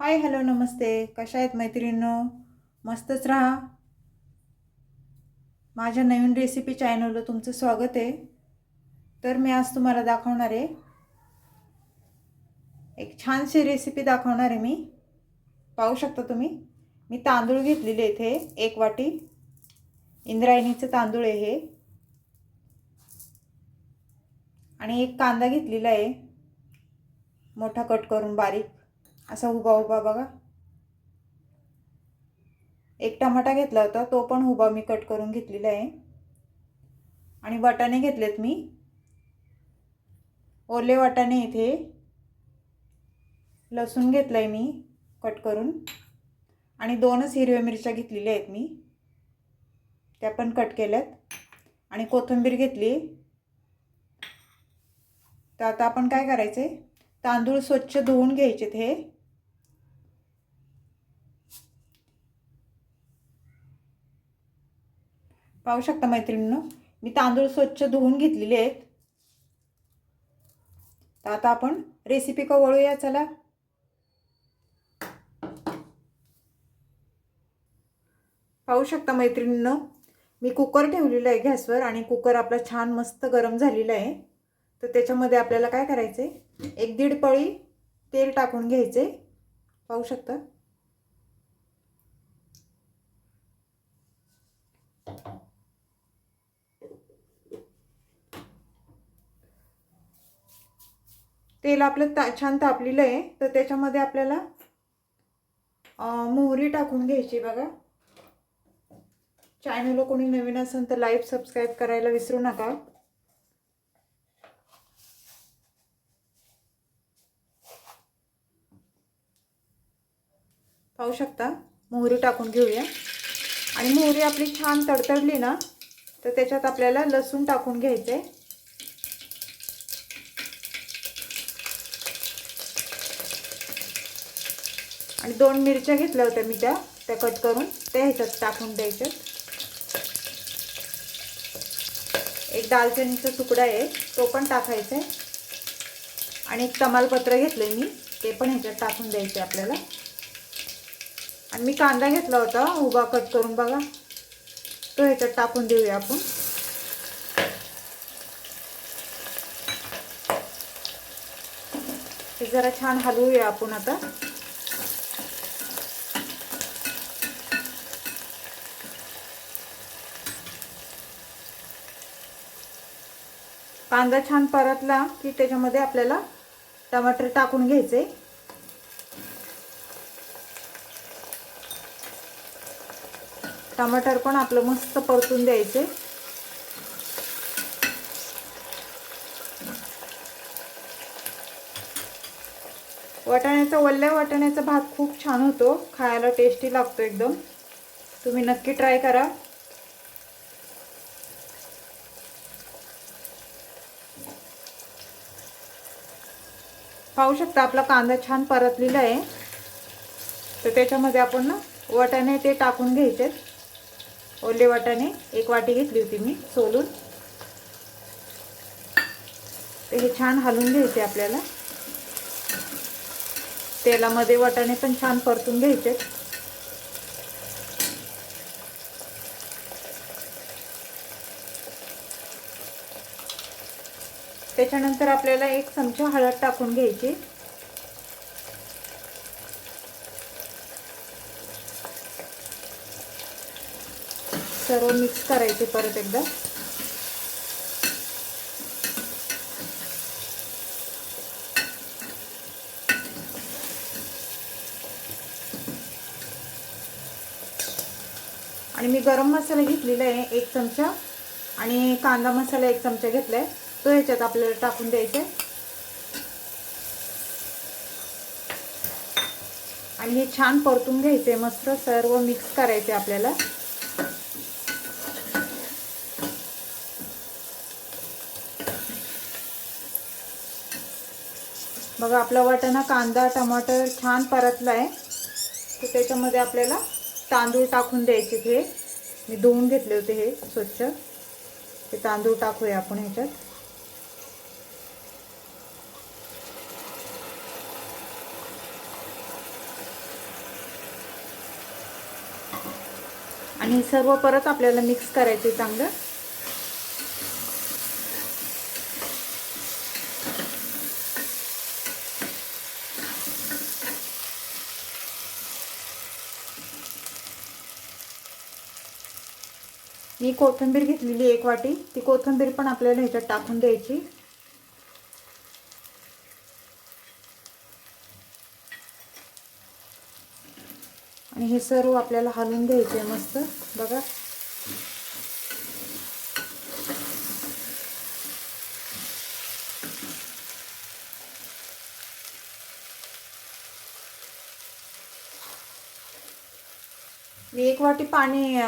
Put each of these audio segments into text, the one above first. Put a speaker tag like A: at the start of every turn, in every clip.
A: Hi hello नमस्ते. कशा आहेत मैत्रिणींनो? मस्तच राहा. माझ्या नवीन रेसिपी चॅनलवर तुमचं स्वागत आहे. तर मी आज तुम्हाला दाखवणार आहे. एक छानशी रेसिपी दाखवणार आहे मी. पाहू शकता तुम्ही? मी तांदूळ घेतलेले इथे एक वाटी. इंद्रायणीचं तांदूळ आहे हे. आणि एक कांदा घेतलेला आहे. मोठा कट करून बारीक. असा उभा उभा बघा. एक टमाटा घेतला होता तो पण उभा मी कट करून घेतलेला आहे. आणि वाटाणे घेतलेत मी. ओले वाटाणे इथे. लसूण घेतलं आहे मी कट करून. आणि दोनच हिरव्या मिरच्या घेतलेल्या आहेत मी. त्या पण कट केल्यात. आणि कोथिंबीर घेतली. तर आता आपण काय करायचं आहे तांदूळ स्वच्छ धुवून घ्यायचेत हे. पाहू शकता मैत्रिणींनो मी तांदूळ स्वच्छ धुवून घेतलेले आहेत. तर आता आपण रेसिपी का वळूया चला. पाहू शकता मैत्रिणींनो मी कुकर ठेवलेलं आहे गॅसवर आणि कुकर आपला छान मस्त गरम झालेला आहे. तर त्याच्यामध्ये आपल्याला काय करायचं आहे एक दीड पळी तेल टाकून घ्यायचे पाहू शकता. तेल आपलं ता छान तापलेलं आहे तर त्याच्यामध्ये आपल्याला मोहरी टाकून घ्यायची बघा. चॅनलला कोणी नवीन असेल तर लाईव्ह सबस्क्राईब करायला विसरू नका. पाहू शकता मोहरी टाकून घेऊया. आणि मोहरी आपली छान तडतडली ना तर त्याच्यात आपल्याला लसूण टाकून घ्यायचं आहे आणि दोन मिरच्या घेतल्या होत्या मी त्या त्या कट करून त्या ह्याच्यात टाकून द्यायच्यात. एक दालचिनीचा तुकडा आहे तो पण टाकायचा आहे आणि एक तमालपत्र घेतलं मी ते पण ह्याच्यात टाकून द्यायचे आपल्याला. आणि मी कांदा घेतला होता उभा कट करून बघा. तो ह्याच्यात टाकून देऊया आपण. जरा छान हलवूया आपण आता. कांदा छान परतला की त्याच्यामध्ये आपल्याला टमाटर टाकून घ्यायचे. टमाटर पण आपलं मस्त परतून द्यायचे. वाटाण्याचा वल्ल्या वाटाण्याचा भात खूप छान होतो. खायला टेस्टी लागतो एकदम. तुम्ही नक्की ट्राय करा. पाहू शकता आपला कांदा छान परतलेला आहे. तर त्याच्यामध्ये आपण ना वाटाणे ते टाकून घ्यायचे ओले वाटाणे एक वाटी घेतली होती मी सोलून. ते हे छान हलवून घ्यायचे आपल्याला. तेलामध्ये वाटाणे पण छान परतून घ्यायचे त्याच्यानंतर आपल्याला एक चमचा हळद टाकून घ्यायची. सर्व मिक्स करायचे परत एकदा. आणि मी गरम मसाला घेतलेला आहे एक चमचा आणि कांदा मसाला एक चमचा घेतला आहे तो ह्याच्यात आपल्याला टाकून द्यायचा आणि हे छान परतून घ्यायचे मस्त सर्व मिक्स करायचे आपल्याला. बघा आपला वाटाणा कांदा टमाटर छान परतला आहे तर त्याच्यामध्ये आपल्याला तांदूळ टाकून द्यायचे हे मी धुवून घेतले होते हे स्वच्छ. ते तांदूळ टाकूया आपण ह्याच्यात. आणि सर्व परत आपल्याला मिक्स करायचे चांगलं. मी कोथिंबीर घेतलेली एक वाटी. ती कोथिंबीर पण आपल्याला ह्याच्यात टाकून द्यायची. आणि हे सर्व आपल्याला हलवून घ्यायचे मस्त. बघा. मी एक वाटी पाणी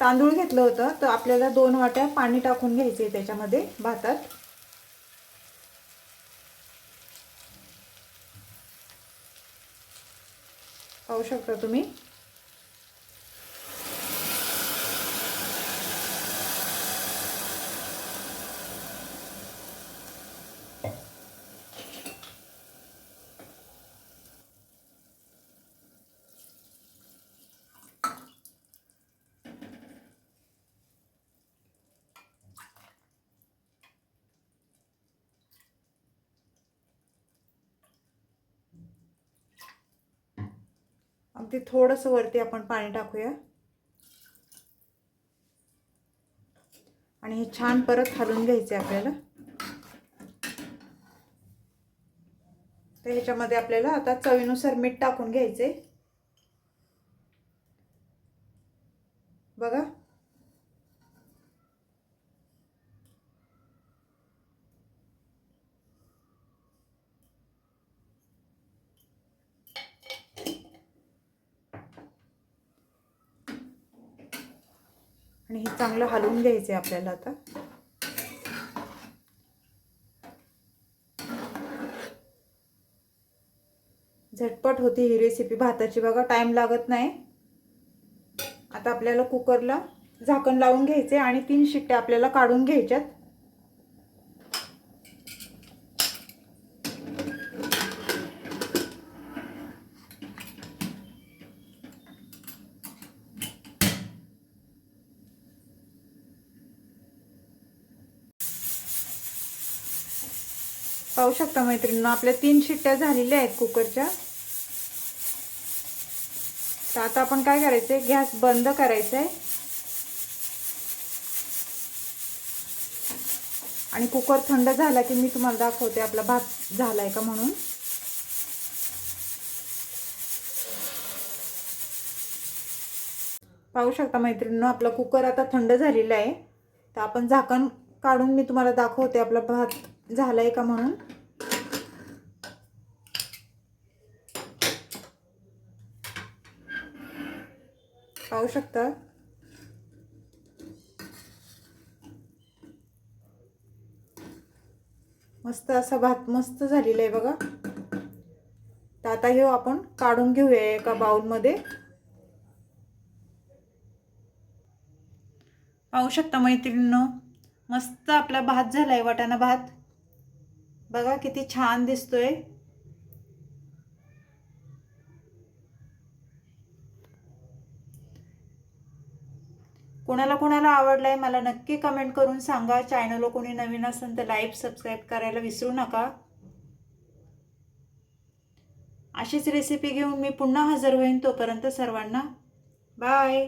A: तांदूळ घेतलं होतं तर आपल्याला दोन वाट्या पाणी टाकून घ्यायचे त्याच्यामध्ये भातात. पाहू शकता तुम्ही. अगदी थोडंसं वरती आपण पाणी टाकूया. आणि हे छान परत हलवून घ्यायचे आपल्याला. तर ह्याच्यामध्ये आपल्याला आता चवीनुसार मीठ टाकून घ्यायचे बघा आणि हे चांगलं हलवून घ्यायचं आहे आपल्याला आता. झटपट होती ही रेसिपी भाताची बघा टाईम लागत नाही. आता आपल्याला कुकरला झाकण लावून घ्यायचे आणि तीन शिट्ट्या आपल्याला काढून घ्यायच्यात. पाहू शकता मैत्रिणींनो आपल्या तीन शिट्ट्या झालेल्या आहेत कुकरच्या. तर आता आपण काय करायचंय? गॅस बंद करायचा आहे आणि कुकर थंड झाला की मी तुम्हाला दाखवते आपला भात झालाय का म्हणून. पाहू शकता मैत्रिणींनो आपला कुकर आता थंड झालेला आहे. तर आपण झाकण काढून मी तुम्हाला दाखवते आपला भात. झालाय का म्हणून? पाहू शकता? मस्त असा भात मस्त झालेला आहे बघा. तर आता हे आपण काढून घेऊया एका बाउलमध्ये पाहू शकता मैत्रिणीनं मस्त आपला भात झालाय वाटाणा भात. बघा किती छान दिसतोय. कोणाला कोणाला आवडलाय मला नक्की कमेंट करून सांगा. चॅनलला कोणी नवीन असेल तर लाईक सबस्क्राईब करायला विसरू नका. अशीच रेसिपी घेऊन मी पुन्हा हजर होईन तोपर्यंत सर्वांना. बाय